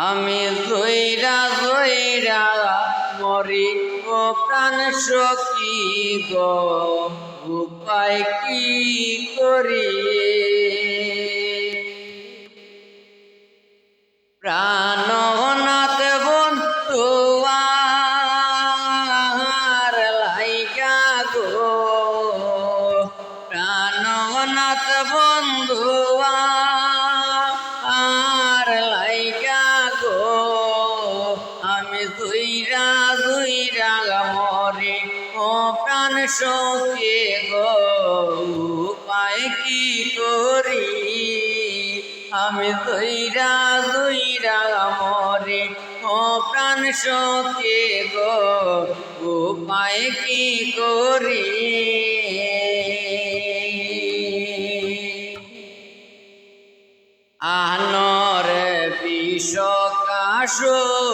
আমি জয়রা জয়রা মরি ও প্রাণ সখী উপায় কি করি? প্রাণনাথ বন লাইকা প্রাণনাথ বন্ধুয়া প্রাণ সখে গো, উপায় কি করি? আমি দুইরা দুইরা মরে, ও প্রাণ সখে গো, উপায় কি করি? বিষকাশকে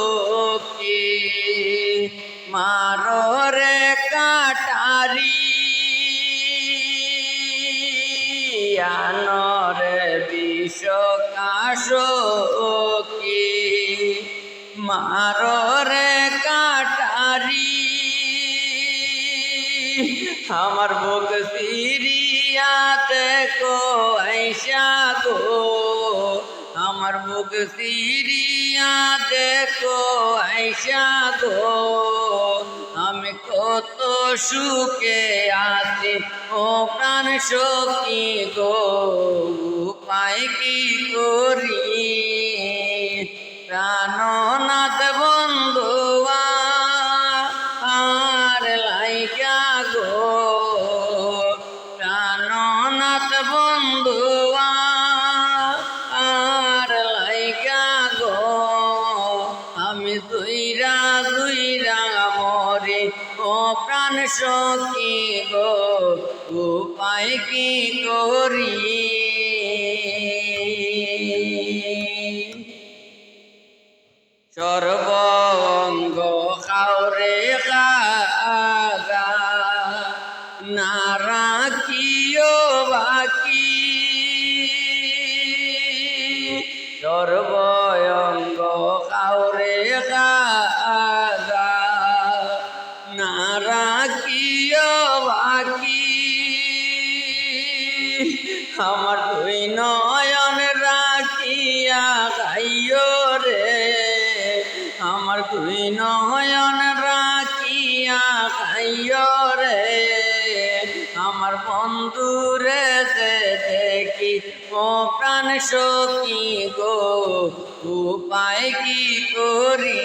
মাররে কাটারি আনর বিষকাশকে মাররে কাটারি। আমার বুক সিরিয়া দেখো আইসা গো আমার মুখ সিরিয়া দেখো, আইসা গো। আমি কত সুখে আছি, ও প্রাণ সখী গো। উপায় কি করি? প্রাণনাথ বন্ধুয়া প্রাণ সখী গো উপায় কি করি? সর্বঙ্গ খাওরে খাগা না রাখিও বাকি। সর্বঙ্গ রাখিও বাকি আমার দুই নয়ন রাখিয়া গাইও রে। আমার দুই নয়ন রাখিয়া গাইও রে। আমার বন্ধু রে দেখি, ও প্রাণ সখী গো উপায় কি করি?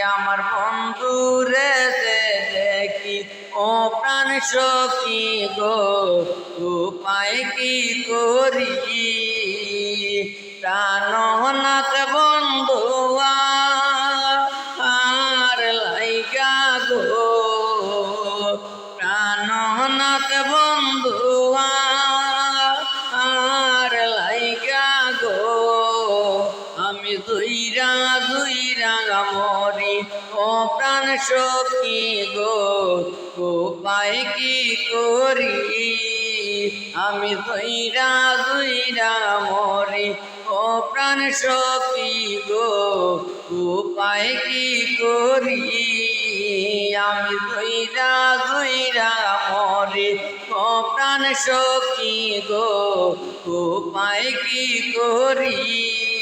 আমার বন্ধু রে দেখি। ও প্রাণ সখী গো, উপায় কি করি? প্রাণনাথ বন্ধুয়া আর লাইগা গো, প্রাণনাথ বন্ধুয়া দুইরা দুইরা মরি, ও প্রাণ সখী গো, উপায় কি করি? আমি দুইরা দুইরা মরি, ও প্রাণ সখী গো, উপায় কি করি? আমি দুইরা দুইরা মরি, ও প্রাণ সখী গো, উপায় কি করি?